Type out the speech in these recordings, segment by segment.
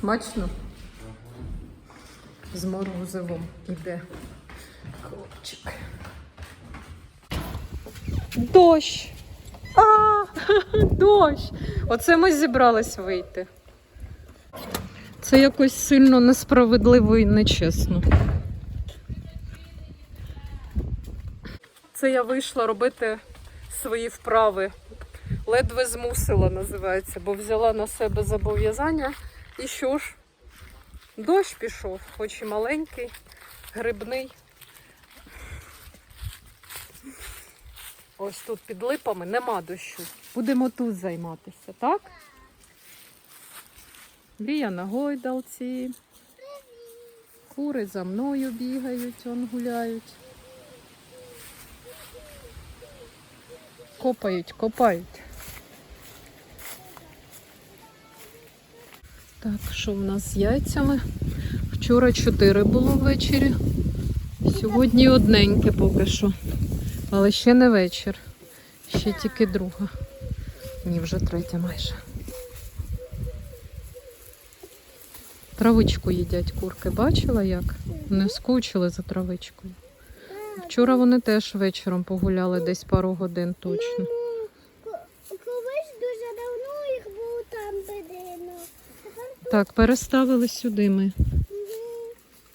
Смачно? З морозивом іде хлопчик. Дощ! А, дощ! Оце ми зібрались вийти. Це якось сильно несправедливо і нечесно. Це я вийшла робити свої вправи. Ледве змусила, називається, бо взяла на себе зобов'язання. І що ж? Дощ пішов, хоч і маленький, грибний. Ось тут під липами нема дощу. Будемо тут займатися, так? Лія на гойдалці. Кури за мною бігають, он гуляють. Копають, копають. Так, що в нас з яйцями? Вчора 4 було ввечері. Сьогодні одненьке поки що. Але ще не вечір. Ще тільки друга. Ні, вже третя майже. Травичку їдять курки. Бачила як? Вони скучили за травичкою. Вчора вони теж вечором погуляли десь пару годин точно. Ну, ко- колись дуже давно їх було там будинок. Тепер тут Так, переставили сюди ми. і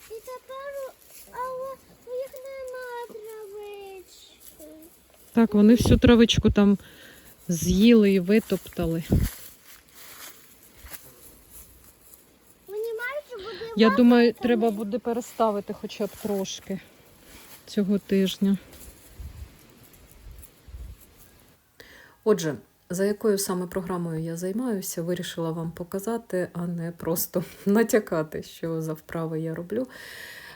тепер але їх нема травички. Так, вони всю травичку там з'їли і витоптали. Я думаю, треба буде переставити хоча б трошки цього тижня. Отже, за якою саме програмою я займаюся, вирішила вам показати, а не просто натякати, що за вправи я роблю.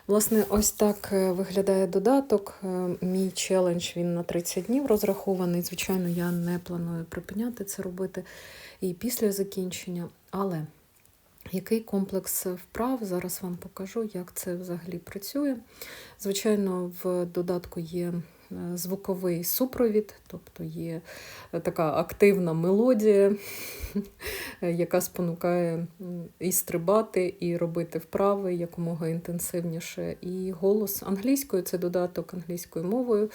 Власне, ось так е, виглядає додаток. Е, Мій челендж він на 30 днів розрахований. Звичайно, я не планую припиняти це робити і після закінчення. Але який комплекс вправ? Зараз вам покажу, як це взагалі працює. Звичайно, в додатку є звуковий супровід, тобто є така активна мелодія, яка спонукає і стрибати, і робити вправи якомога інтенсивніше. І голос англійською це додаток англійською мовою.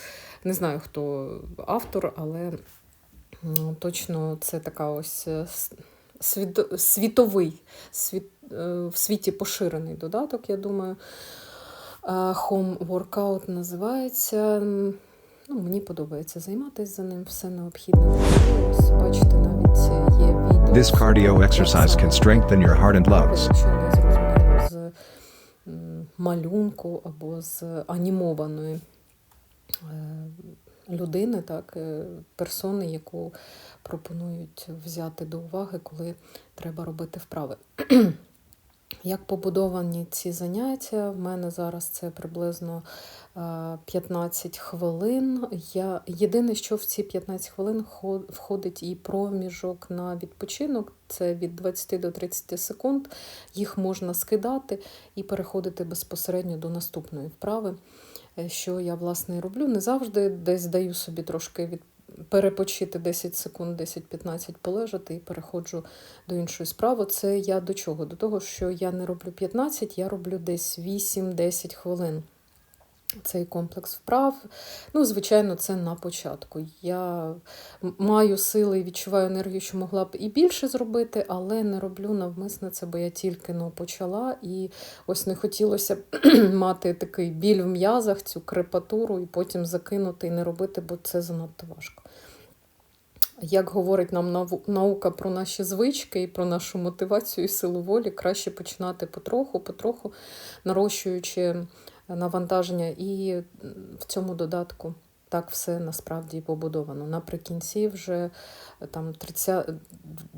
Не знаю, хто автор, але точно це така ось е, світовий, світ, е, в світі поширений додаток, я думаю. Е, Home Workout називається. Ну, мені подобається займатися за ним, все необхідне. Бачите, навіть є відео. This cardio exercise can strengthen your heart and lungs. З малюнку або з анімованої е, людини, так, е, персони, яку пропонують взяти до уваги, коли треба робити вправи. Як побудовані ці заняття? В мене зараз це приблизно е, 15 хвилин. Я... Єдине, що в ці 15 хвилин входить і проміжок на відпочинок, це від 20 до 30 секунд. Їх можна скидати і переходити безпосередньо до наступної вправи. Е, Що я власне роблю. Не завжди десь даю собі трошки від... перепочити 10 секунд, 10-15 полежати і переходжу до іншої справи. Це я до чого? До того, що я не роблю 15, я роблю десь 8-10 хвилин. Цей комплекс вправ. Ну, звичайно, це на початку. Я маю сили і відчуваю енергію, що могла б і більше зробити, але не роблю навмисне це, бо я тільки ну, почала. І ось не хотілося мати такий біль в м'язах, цю крепатуру, і потім закинути і не робити, бо це занадто важко. Як говорить нам наука про наші звички і про нашу мотивацію і силу волі, краще починати потроху, потроху нарощуючи навантаження. І в цьому додатку так все насправді побудовано. Наприкінці вже е, там 30,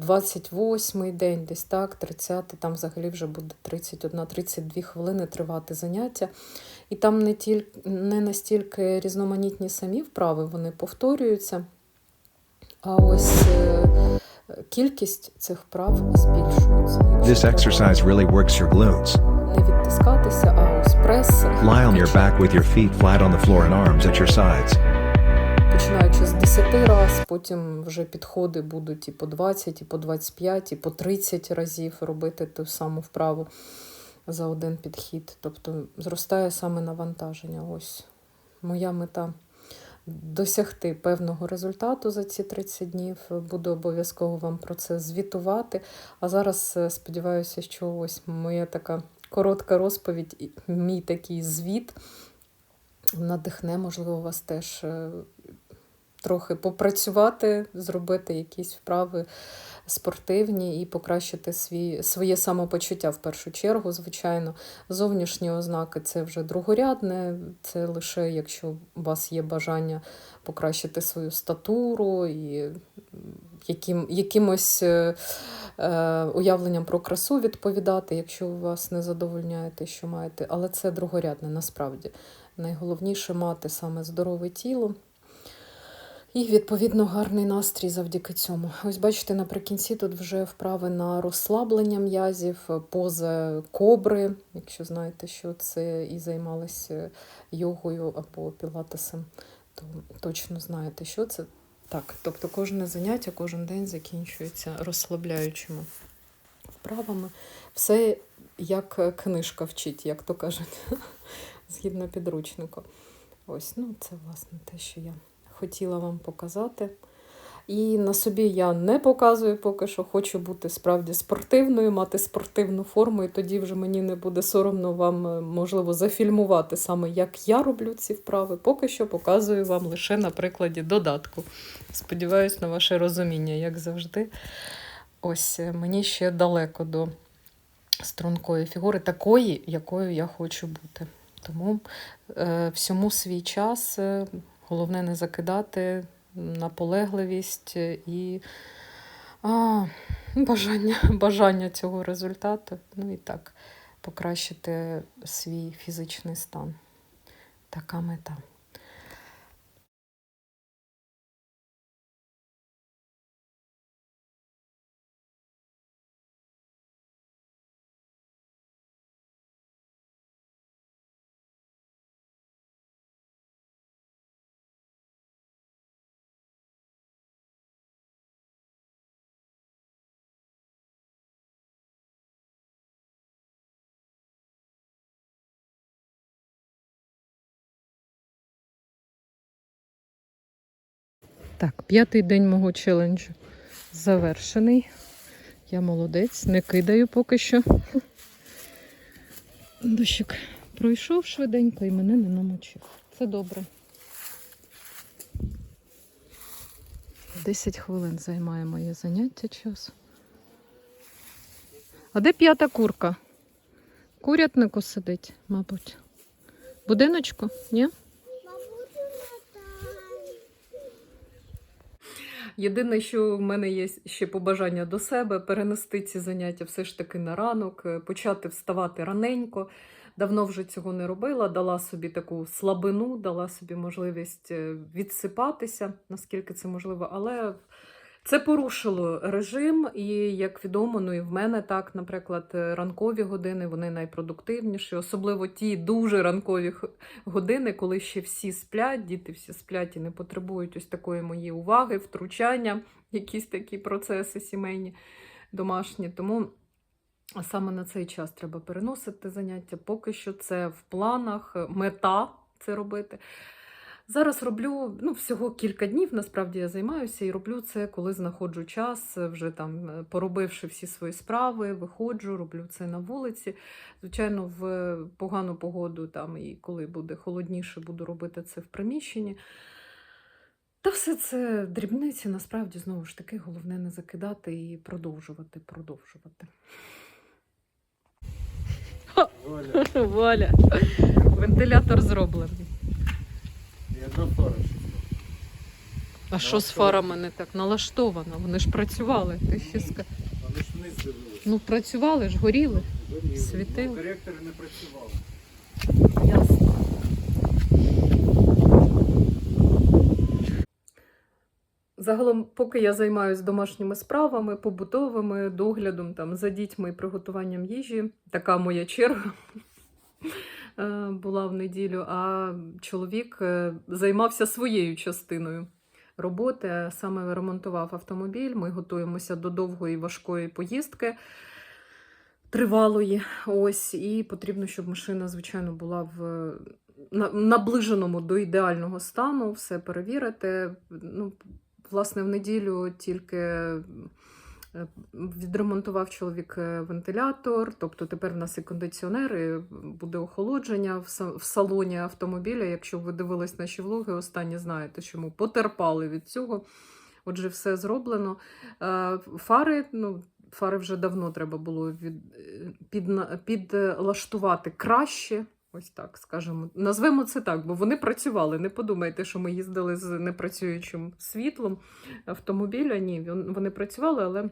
28-й день, десь так, 30-й, там взагалі вже буде 31-32 хвилини тривати заняття. І там не, тільки, не настільки різноманітні самі вправи, вони повторюються. А ось е, кількість цих вправ збільшується. This exercise really works your glutes. не відтискатися, а ось прес. Lie on your back with your feet flat on the floor and arms at your sides. починаючи з 10 разів, потім вже підходи будуть і по 20, і по 25, і по 30 разів робити ту саму вправу за один підхід. Тобто зростає саме навантаження. Ось моя мета досягти певного результату за ці 30 днів. Буду обов'язково вам про це звітувати. А зараз е, сподіваюся, що ось моя така коротка розповідь, мій такий звіт надихне, можливо, вас теж е, трохи попрацювати, зробити якісь вправи спортивні і покращити свій, своє самопочуття в першу чергу, звичайно. Зовнішні ознаки це вже другорядне, це лише якщо у вас є бажання покращити свою статуру і яким, якимось е, е, уявленням про красу відповідати, якщо вас не задовольняє те, що маєте. Але це другорядне насправді. Найголовніше мати саме здорове тіло. І, відповідно, гарний настрій завдяки цьому. Ось бачите, наприкінці тут вже вправи на розслаблення м'язів, поза кобри, якщо знаєте, що це і займалися йогою або пілатесом, то точно знаєте, що це. Так, тобто кожне заняття, кожен день закінчується розслабляючими вправами. Все як книжка вчить, як то кажуть, згідно підручнику. Ось, ну це власне те, що я хотіла вам показати. І на собі я не показую поки що. Хочу бути справді спортивною, мати спортивну форму, і тоді вже мені не буде соромно вам, е, можливо, зафільмувати саме, як я роблю ці вправи. Поки що показую вам лише на прикладі додатку. Сподіваюсь на ваше розуміння, як завжди. Ось е, мені ще далеко до стрункої фігури, такої, якою я хочу бути. Тому е, всьому свій час. е, Головне не закидати наполегливість і а, бажання, бажання цього результату. Ну і так, покращити свій фізичний стан. Така мета. Так, п'ятий день мого челенджу завершений. Я молодець, не кидаю поки що. Дощик пройшов швиденько і мене не намочив. Це добре. 10 хвилин займає моє заняття час. А де п'ята курка? Курятнику сидить, мабуть. Будиночку? Ні? Мабуть, не там. Єдине, що в мене є ще побажання до себе перенести ці заняття все ж таки на ранок, е, почати вставати раненько. Давно вже цього не робила, дала собі таку слабину, дала собі можливість е, відсипатися, наскільки це можливо, але це порушило режим, і як відомо, ну і в мене так, наприклад, ранкові години вони найпродуктивніші, особливо ті дуже ранкові години, коли ще всі сплять, діти всі сплять і не потребують ось такої моєї уваги, втручання, якісь такі процеси сімейні, домашні. Тому саме на цей час треба переносити заняття. Поки що це в планах, мета це робити. Зараз роблю ну, всього кілька днів, насправді я займаюся і роблю це, коли знаходжу час, вже там е, поробивши всі свої справи, виходжу, роблю це на вулиці. Звичайно, в погану погоду там і коли буде холодніше, буду робити це в приміщенні. Та все це дрібниці, насправді, знову ж таки, головне не закидати і продовжувати, продовжувати. Оля, Валя, вентилятор зроблений. До фара А що з фарами не так налаштовано? Вони ж працювали. Ти ще ска... Вони ж вниз дивилися. Ну, працювали ж, горіли. Горіли. світило. Ну, Коректори не працювали. Ясно. Загалом, поки я займаюся домашніми справами, побутовими, доглядом там, за дітьми і приготуванням їжі, така моя черга. Е, була в неділю, а чоловік е, займався своєю частиною роботи, саме ремонтував автомобіль. Ми готуємося до довгої важкої поїздки. Тривалої, ось, і потрібно, щоб машина, звичайно, була в наближеному до ідеального стану, все перевірити. Ну, власне, в неділю тільки відремонтував чоловік е, вентилятор, тобто тепер в нас і кондиціонер, і буде охолодження в салоні автомобіля. Якщо ви дивились наші влоги, останні знаєте, що ми потерпали від цього. Отже, все зроблено. Е, Фари, ну, фари вже давно треба було від, е, підна- підлаштувати краще. Ось так скажемо. Назвемо це так, бо вони працювали. Не подумайте, що ми їздили з непрацюючим світлом автомобіля. Ні, вони працювали, але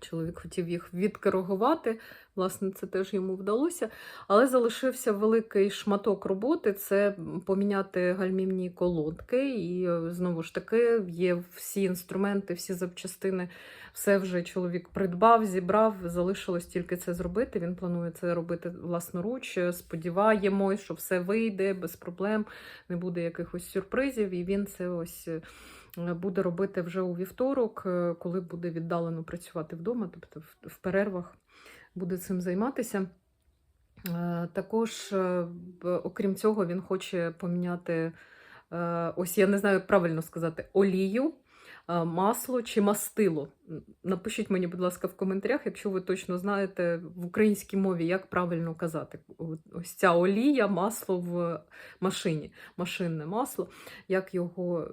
чоловік хотів їх відкоригувати. Власне, це теж йому вдалося. Але залишився великий шматок роботи це поміняти гальмівні колодки. І е, знову ж таки є всі інструменти, всі запчастини. Все вже чоловік придбав, зібрав. Залишилось тільки це зробити. Він планує це робити власноруч. Сподіваємось, що все вийде без проблем, не буде якихось сюрпризів. І він це ось е, буде робити вже у вівторок, е, коли буде віддалено працювати вдома, тобто в- перервах буде цим займатися. Е, Також, окрім цього, він хоче поміняти, ось я не знаю, як правильно сказати, олію, масло чи мастило. Напишіть мені, будь ласка, в коментарях, якщо ви точно знаєте в українській мові, як правильно казати. Ось ця олія, масло в машині, машинне масло, як його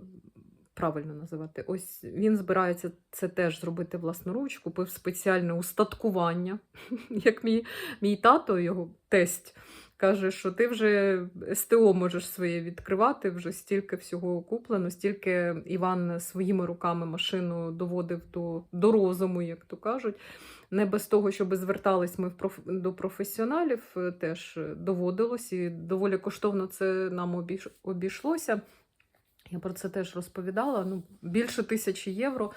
правильно називати. Ось він збирається це теж зробити власноруч, купив спеціальне устаткування, як мій, мій тато, його тесть. Каже, що ти вже СТО можеш своє відкривати, вже стільки всього куплено, стільки Іван своїми руками машину доводив до, до розуму, як то кажуть. Не без того, щоб звертались ми проф... до професіоналів, е, теж доводилось, і доволі коштовно це нам обіш... обійшлося. Я про це теж розповідала. Ну, більше тисячі євро,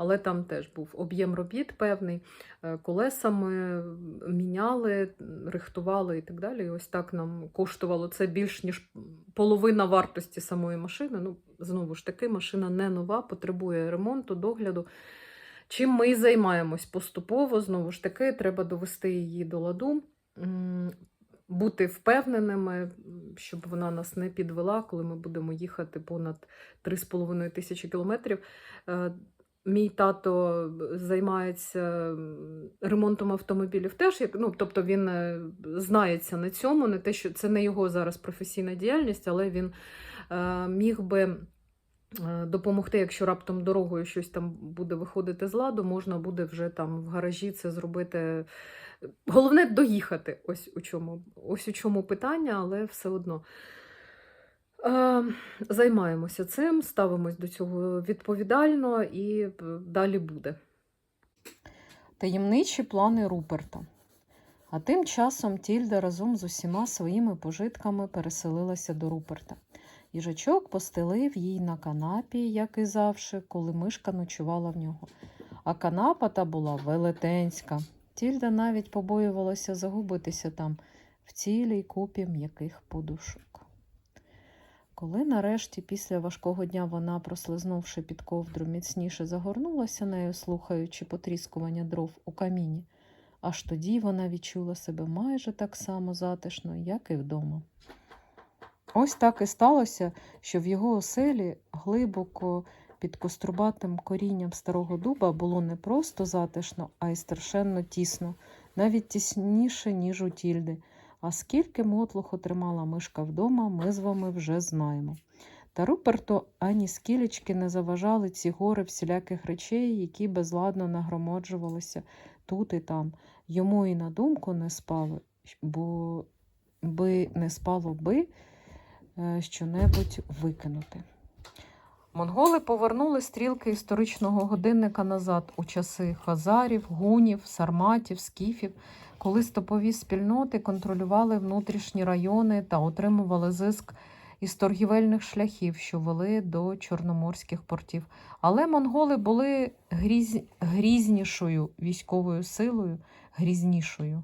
але там теж був об'єм робіт певний. Е, Колеса ми міняли, рихтували і так далі. І ось так нам коштувало це більш ніж половина вартості самої машини. Ну, знову ж таки, машина не нова, потребує ремонту, догляду. Чим ми і займаємось поступово, знову ж таки, треба довести її до ладу. Бути впевненими, щоб вона нас не підвела, коли ми будемо їхати понад 3,5 тисячі кілометрів. Мій тато займається ремонтом автомобілів теж, ну, тобто він е, знається на цьому, не те, що це не його зараз професійна діяльність, але він е, міг би е, допомогти, якщо раптом дорогою щось там буде виходити з ладу, можна буде вже там в гаражі це зробити. Головне доїхати. Ось у чому, ось у чому питання, але все одно. Е, Займаємося цим, ставимось до цього відповідально і е, далі буде. Таємничі плани Руперта. А тим часом Тільда разом з усіма своїми пожитками переселилася до Руперта. Їжачок постелив їй на канапі, як і завжди, коли мишка ночувала в нього. А канапа та була велетенська. Тільда навіть побоювалася загубитися там, в цілій купі м'яких подушок. Коли нарешті після важкого дня вона, прослизнувши під ковдру, міцніше загорнулася нею, слухаючи потріскування дров у каміні, аж тоді вона відчула себе майже так само затишно, як і вдома. Ось так і сталося, що в його оселі глибоко під кострубатим корінням старого дуба було не просто затишно, а й страшенно тісно, навіть тісніше, ніж у тільди. А скільки мотлуху тримала мишка вдома, ми з вами вже знаємо. Та Руперту ані скілечки не заважали ці гори всіляких речей, які безладно нагромаджувалися тут і там. Йому і на думку не спало, бо би не спало би е, щонебудь викинути. Монголи повернули стрілки історичного годинника назад у часи хазарів, гунів, сарматів, скіфів, коли стопові спільноти контролювали внутрішні райони та отримували зиск із торгівельних шляхів, що вели до чорноморських портів. Але монголи були гріз... грізнішою військовою силою, грізнішою,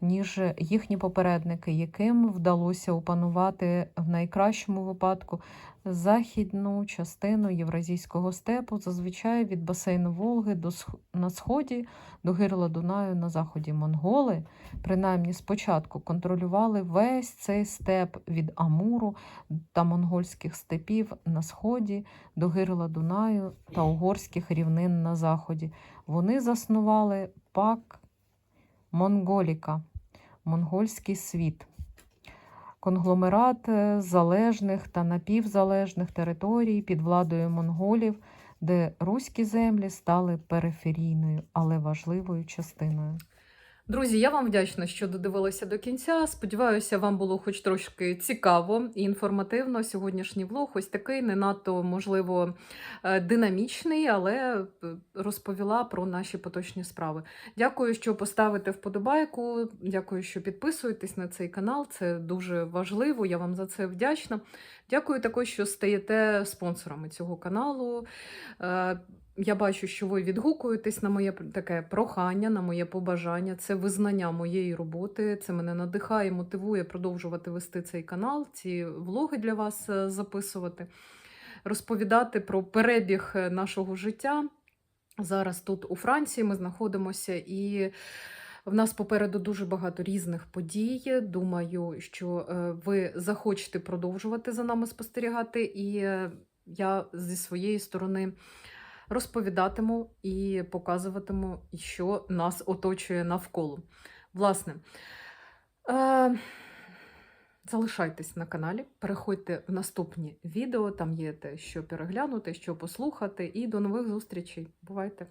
ніж їхні попередники, яким вдалося опанувати в найкращому випадку західну частину Євразійського степу, зазвичай від басейну Волги до на сході до гирла Дунаю на заході. Монголи, принаймні спочатку, контролювали весь цей степ від Амуру та монгольських степів на сході до гирла Дунаю та угорських рівнин на заході. Вони заснували пак Монголіка, монгольський світ, конгломерат е, залежних та напівзалежних територій під владою монголів, де руські землі стали периферійною, але важливою частиною. Друзі, я вам вдячна, що додивилися до кінця. Сподіваюся, вам було хоч трошки цікаво і інформативно. Сьогоднішній влог ось такий, не надто можливо е, динамічний, але е, розповіла про наші поточні справи. Дякую, що поставите вподобайку. Дякую, що підписуєтесь на цей канал. Це дуже важливо. Я вам за це вдячна. Дякую також, що стаєте спонсорами цього каналу. Я бачу, що ви відгукуєтесь на моє таке прохання, на моє побажання. Це визнання моєї роботи. Це мене надихає, мотивує продовжувати вести цей канал, ці влоги для вас е, записувати, розповідати про перебіг е, нашого життя. Зараз тут у Франції ми знаходимося і. В нас попереду дуже багато різних подій. Думаю, що е, ви захочете продовжувати за нами спостерігати, і я зі своєї сторони розповідатиму і показуватиму, що нас оточує навколо. Власне, е, залишайтесь на каналі, переходьте в наступні відео, там є те, що переглянути, що послухати, і до нових зустрічей. Бувайте!